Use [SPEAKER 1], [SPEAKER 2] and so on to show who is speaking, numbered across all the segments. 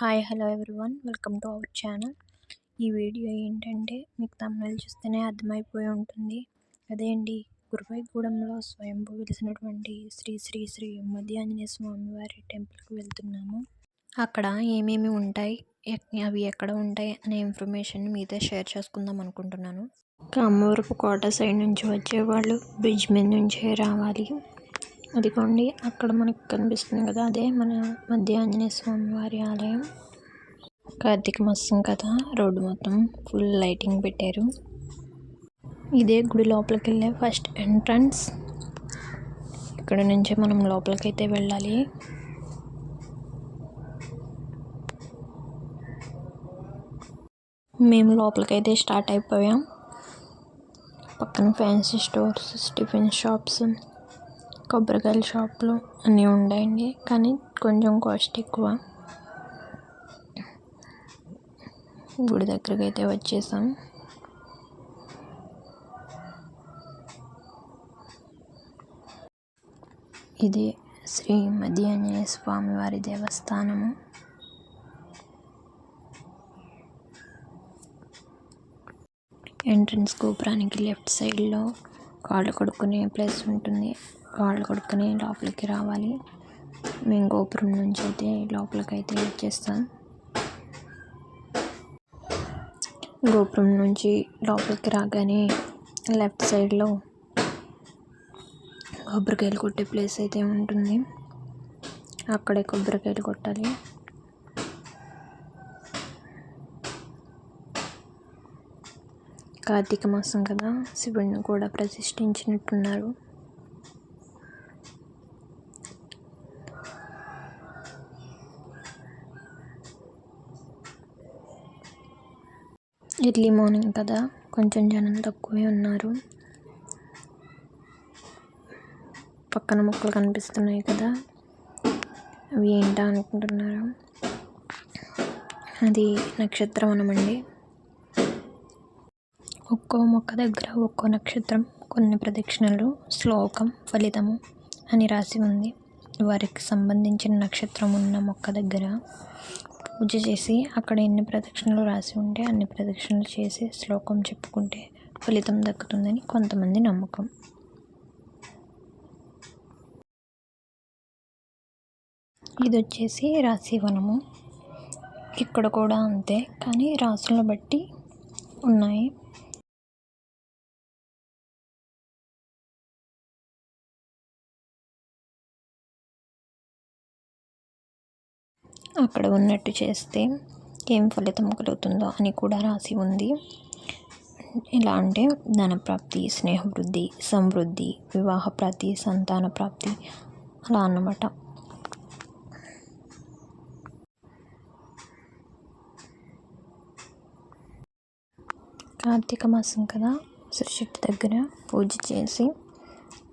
[SPEAKER 1] Hi hello everyone. Welcome to our channel. ఈ video ఏంటంటే మీకు తమిళ చూస్తేనే అర్థమైపోయి ఉంటుంది. అదే అండి గురువైగూడెంలో స్వయంభూ వెలిసినటువంటి శ్రీ శ్రీ శ్రీ మధ్య ఆంజనేయ స్వామివారి టెంపుల్కి వెళ్తున్నాము. అక్కడ ఏమేమి ఉంటాయి? అవి ఎక్కడ ఉంటాయి? అనే ఇన్ఫర్మేషన్ మీతో షేర్ చేసుకుందాం అనుకుంటున్నాను. కామవరపు కోట సైడ్ నుంచి వచ్చేవాళ్ళు బ్రిడ్జ్ మీద నుంచే రావాలి. అదిగోండి అక్కడ మనకు కనిపిస్తుంది కదా అదే మన మధ్య ఆంజనేయ స్వామి వారి ఆలయం. కార్తీక మాసం కదా రోడ్డు మొత్తం ఫుల్ లైటింగ్ పెట్టారు. ఇదే గుడి లోపలికి వెళ్ళే ఫస్ట్ ఎంట్రన్స్. ఇక్కడ నుంచే మనం లోపలికైతే వెళ్ళాలి. మేము లోపలికైతే స్టార్ట్ అయిపోయాం. పక్కన ఫ్యాన్సీ స్టోర్స్ టిఫిన్ షాప్స్ కొబ్బరికాయల షాపులు అన్నీ ఉన్నాయండి కానీ కొంచెం కాస్ట్ ఎక్కువ. గుడి దగ్గరికి అయితే వచ్చేసాం. ఇది శ్రీ మధ్య ఆంజనేయ స్వామి వారి దేవస్థానము. ఎంట్రన్స్ గోపురానికి లెఫ్ట్ సైడ్లో కాళ్ళు కడుక్కునే ప్లేస్ ఉంటుంది. కాళ్ళు కడుక్కుని లోపలికి రావాలి. మేము గోపురం నుంచి అయితే లోపలికి అయితే వచ్చేస్తాం గోపురం నుంచి లోపలికి రాగానే లెఫ్ట్ సైడ్లో కొబ్బరికాయలు కొట్టే ప్లేస్ అయితే ఉంటుంది. అక్కడే కొబ్బరికాయలు కొట్టాలి. కార్తీక మాసం కదా శివుడిని కూడా ప్రతిష్ఠించినట్టున్నారు. ఎర్లీ మార్నింగ్ కదా కొంచెం జనం తక్కువే ఉన్నారు. పక్కన మొక్కలు కనిపిస్తున్నాయి కదా అవి ఏంటా అనుకుంటున్నారు? అది నక్షత్రవనమండి ఒక్కో మొక్క దగ్గర ఒక్కో నక్షత్రం కొన్ని ప్రదక్షిణలు శ్లోకం ఫలితము అని రాసి ఉంది. వారికి సంబంధించిన నక్షత్రం ఉన్న మొక్క దగ్గర పూజ చేసి అక్కడ ఎన్ని ప్రదక్షిణలు రాసి ఉంటే అన్ని ప్రదక్షిణలు చేసి శ్లోకం చెప్పుకుంటే ఫలితం దక్కుతుందని కొంతమంది నమ్మకం. ఇది వచ్చేసి రాశివనము ఇక్కడ కూడా అంతే కానీ రాసులను బట్టి ఉన్నాయి. అక్కడ ఉన్నట్టు చేస్తే ఏం ఫలితం కలుగుతుందో అని కూడా రాసి ఉంది. ఎలా అంటే ధనప్రాప్తి స్నేహవృద్ధి సమృద్ధి వివాహ ప్రాప్తి సంతాన ప్రాప్తి అలా అన్నమాట. కార్తీక మాసం కదా చెట్టు దగ్గర పూజ చేసి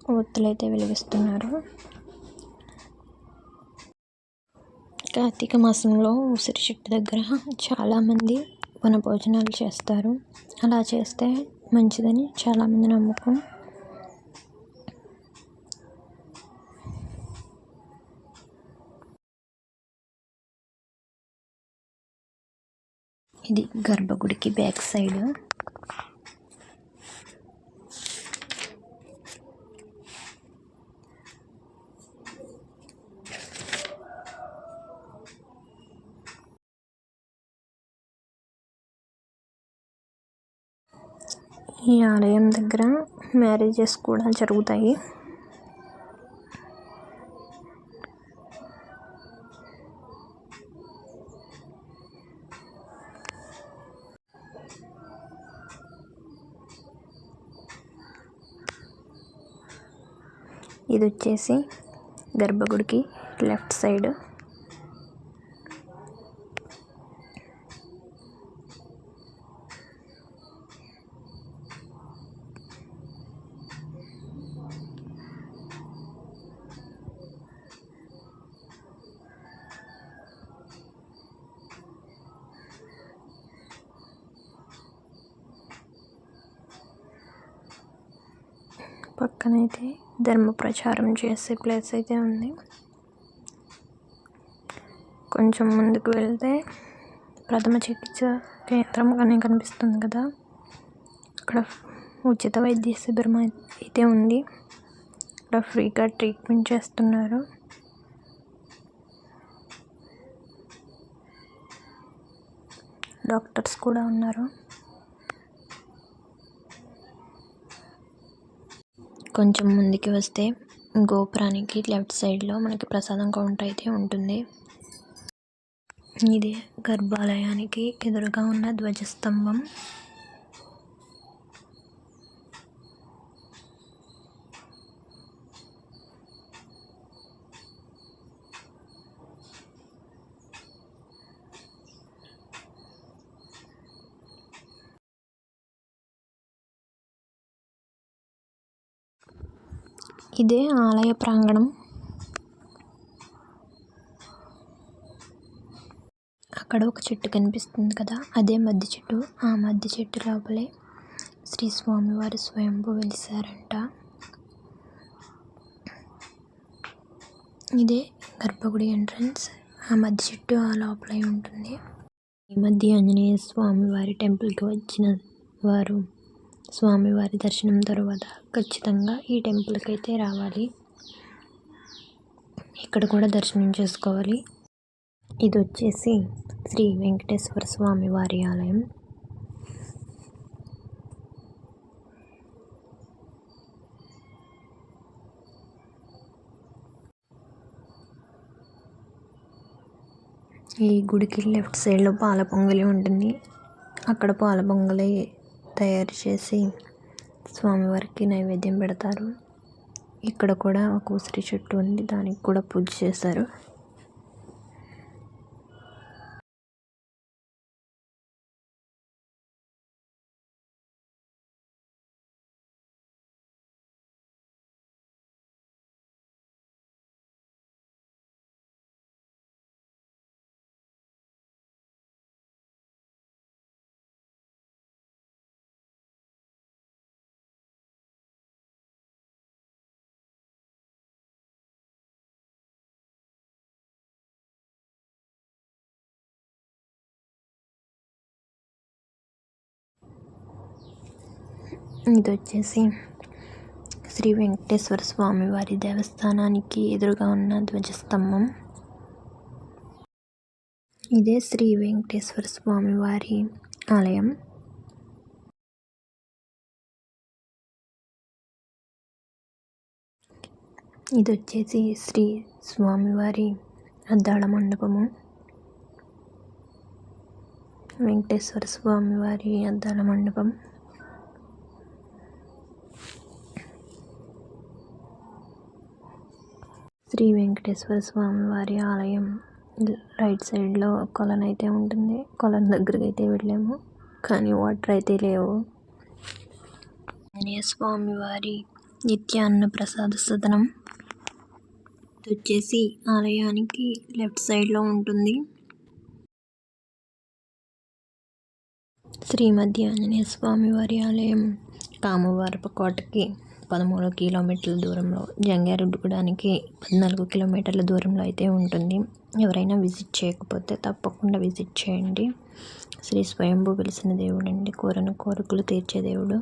[SPEAKER 1] ఒత్తులైతే వెలిగిస్తున్నారు. కార్తీక మాసంలో ఉసిరి చెట్టు దగ్గర చాలామంది వన భోజనాలు చేస్తారు. అలా చేస్తే మంచిదని చాలామంది నమ్మకం. ఇది గర్భగుడికి బ్యాక్ సైడ్. ఈ ఆలయం దగ్గర మ్యారేజెస్ కూడా జరుగుతాయి. ఇది వచ్చేసి గర్భగుడికి లెఫ్ట్ సైడ్. పక్కనైతే ధర్మ ప్రచారం చేసే ప్లేస్ అయితే ఉంది. కొంచెం ముందుకు వెళ్తే ప్రథమ చికిత్స కేంద్రం కానీ కనిపిస్తుంది కదా. అక్కడ ఉచిత వైద్య శిబిరం అయితే ఉంది. ఇక్కడ ఫ్రీగా ట్రీట్మెంట్ చేస్తున్నారు. డాక్టర్స్ కూడా ఉన్నారు. కొంచెం ముందుకి వస్తే గోపురానికి లెఫ్ట్ సైడ్లో మనకి ప్రసాదం కౌంటర్ అయితే ఉంటుంది. ఇది గర్భాలయానికి ఎదురుగా ఉన్న ధ్వజస్తంభం. ఇదే ఆలయ ప్రాంగణం అక్కడ ఒక చెట్టు కనిపిస్తుంది కదా అదే మద్ది చెట్టు ఆ మద్ది చెట్టు లోపలే శ్రీ స్వామివారి స్వయంభు వెలిసారంట ఇదే గర్భగుడి ఎంట్రన్స్ ఆ మద్ది చెట్టు ఆ లోపలే ఉంటుంది ఈ మధ్య ఆంజనేయ స్వామి వారి టెంపుల్కి వచ్చిన వారు స్వామివారి దర్శనం తర్వాత ఖచ్చితంగా ఈ టెంపుల్కి అయితే రావాలి. ఇక్కడ కూడా దర్శనం చేసుకోవాలి. ఇది వచ్చేసి శ్రీ వెంకటేశ్వర స్వామి వారి ఆలయం. ఈ గుడికి లెఫ్ట్ సైడ్లో పాల పొంగలి ఉంటుంది. అక్కడ పాల పొంగలి తయారు చేసి స్వామివారికి నైవేద్యం పెడతారు. ఇక్కడ కూడా ఒక ఉసిరి చెట్టు ఉంది. దానికి కూడా పూజ చేశారు. ఇది వచ్చేసి శ్రీ వెంకటేశ్వర స్వామి వారి దేవస్థానానికి ఎదురుగా ఉన్న ధ్వజస్తంభం. ఇదే శ్రీ వెంకటేశ్వర స్వామి వారి ఆలయం. ఇది వచ్చేసి శ్రీ స్వామివారి అద్దాళ మండపము. వెంకటేశ్వర స్వామివారి అద్దాల మండపం. శ్రీ వెంకటేశ్వర స్వామి వారి ఆలయం రైట్ సైడ్లో కొలను అయితే ఉంటుంది. కొలను దగ్గరికి అయితే వెళ్ళాము. కానీ వాటర్ అయితే లేవు. ఆంజనేయ స్వామి వారి నిత్యాన్న ప్రసాద సదనం వచ్చేసి ఆలయానికి లెఫ్ట్ సైడ్లో ఉంటుంది. శ్రీమతి ఆంజనేయ స్వామి వారి ఆలయం కామవారపు కోటకి పదమూడు కిలోమీటర్ల దూరంలో జంగారెడ్డిగూడానికి పద్నాలుగు కిలోమీటర్ల దూరంలో అయితే ఉంటుంది. ఎవరైనా విజిట్ చేయకపోతే తప్పకుండా విజిట్ చేయండి. శ్రీ స్వయంభూ వెలిసిన దేవుడు అండి కోరిన కోరికలు తీర్చే దేవుడు.